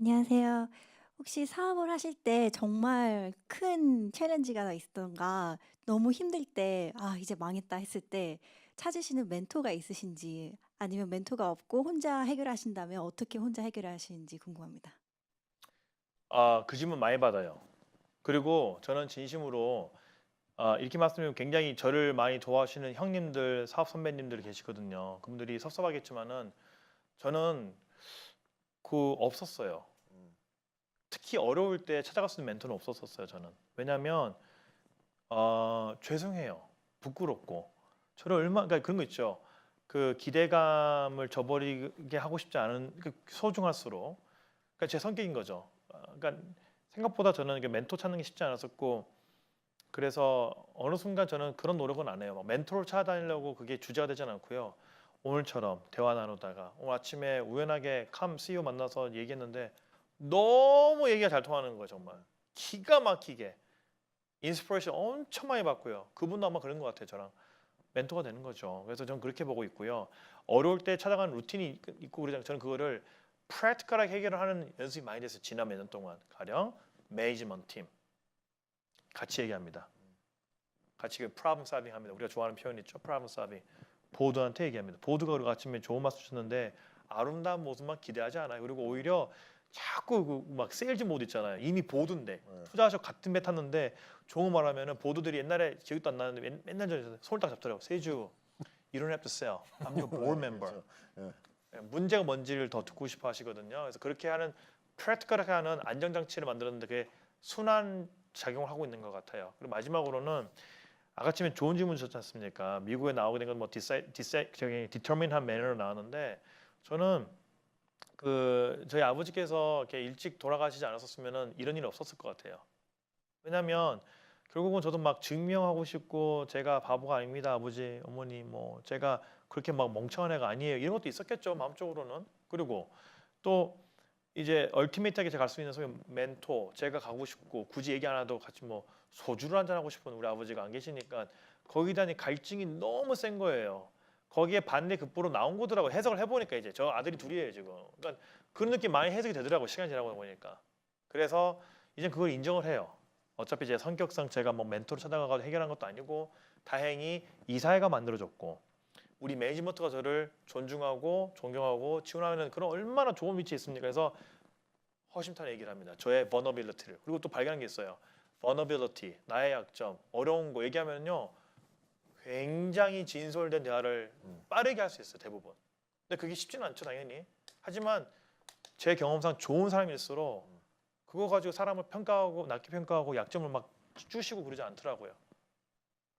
안녕하세요. 혹시 사업을 하실 때 정말 큰 챌린지가 있었던가 너무 힘들 때 '아 이제 망했다.' 했을 때 찾으시는 멘토가 있으신지 아니면 멘토가 없고 혼자 해결하신다면 어떻게 혼자 해결하시는지 궁금합니다. 아, 그 질문 많이 받아요. 그리고 저는 진심으로 아, 이렇게 말씀드리면 굉장히 저를 많이 도와주시는 형님들, 사업 선배님들 계시거든요. 그분들이 섭섭하겠지만은 저는 그 없었어요. 특히 어려울 때 있는 멘토는 없었었어요, 저는. 왜냐하면 어, 죄송해요. 부끄럽고 저를 얼마 그러니까 그런 거 있죠. 그 기대감을 저버리게 하고 싶지 않은 그 소중할수록 그러니까 제 성격인 거죠. 어, 그러니까 생각보다 저는 멘토 찾는 게 쉽지 않았었고 그래서 어느 순간 저는 그런 노력은 안 해요. 막 멘토를 찾아다니려고 그게 주제가 되진 않고요. 오늘처럼 대화 나누다가 오늘 아침에 우연하게 캄 CEO 만나서 얘기했는데 너무 얘기가 잘 통하는 거예요, 정말. 기가 막히게 인스피레이션 엄청 많이 받고요. 그분도 아마 그런 것 같아요, 저랑 멘토가 되는 거죠. 그래서 저는 그렇게 보고 있고요. 어려울 때 찾아가는 루틴이 있고 그러잖아요. 저는 그거를 프랙티컬하게 해결을 하는 연습이 많이 됐어요. 지난 몇 년 동안 가령 매니지먼트 팀 같이 얘기합니다. 같이 그 프로블럼 사빙 합니다. 우리가 좋아하는 표현 있죠. 프로블럼 사빙. 보드한테 얘기합니다. 보드가 우리 아침에 좋은 말씀 주셨는데 아름다운 모습만 기대하지 않아요. 그리고 오히려 자꾸 그 막 세일즈 모드 있잖아요. 이미 보드인데 네. 투자하셔 같은 배 탔는데 좋은 말 하면은 보드들이 옛날에 기억도 안 나는데 맨- 맨날 전에 손을 딱 잡더라고. 세주 you don't have to sell. I'm your board member. 그렇죠. 예. 예, 문제가 뭔지를 더 듣고 싶어 하시거든요. 그래서 그렇게 하는 프랙티컬하게 하는 안정 장치를 만들었는데 그게 순환 작용을 하고 있는 것 같아요. 그리고 마지막으로는 아까쯤에 좋은 질문 주셨지 않습니까? 미국에 나오게 된 건 뭐 디사이 디사이 저기 디터민한 매너로 나왔는데 저는 그 저희 아버지께서 이렇게 일찍 돌아가시지 않았었으면은 이런 일이 없었을 것 같아요. 왜냐하면 결국은 저도 막 증명하고 싶고 제가 바보가 아닙니다 아버지 어머니 뭐 제가 그렇게 막 멍청한 애가 아니에요. 이런 것도 있었겠죠 마음적으로는. 그리고 또 이제 얼티메이트하게 제가 갈 수 있는 소위 멘토 제가 가고 싶고 굳이 얘기 안 해도 같이 뭐 소주를 한잔 하고 싶은 우리 아버지가 안 계시니까 이 갈증이 너무 센 거예요 거기에 반대 급부로 나온 거더라고 해석을 해보니까 이제 저 아들이 둘이에요 지금 그러니까 그런 느낌 많이 해석이 되더라고 시간이 지나고 보니까 그래서 이제 그걸 인정을 해요 어차피 제 성격상 제가 뭐 멘토를 찾아가서 해결한 것도 아니고 다행히 이 사회가 만들어졌고 우리 매니지먼트가 저를 존중하고 존경하고 지원하는 그런 얼마나 좋은 위치에 있습니까? 그래서 허심탄회 얘기를 합니다. 저의 vulnerability를 그리고 또 발견한 게 있어요. vulnerability 나의 약점 어려운 거 얘기하면요 굉장히 진솔된 대화를 음. 빠르게 할 수 있어요 대부분. 근데 그게 쉽지는 않죠 당연히. 하지만 제 경험상 좋은 사람일수록 그거 가지고 사람을 평가하고 낮게 평가하고 약점을 막 쭈시고 그러지 않더라고요.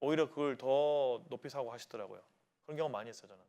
오히려 그걸 더 높이 사고 하시더라고요. 그런 경험 많이 했어요 저는.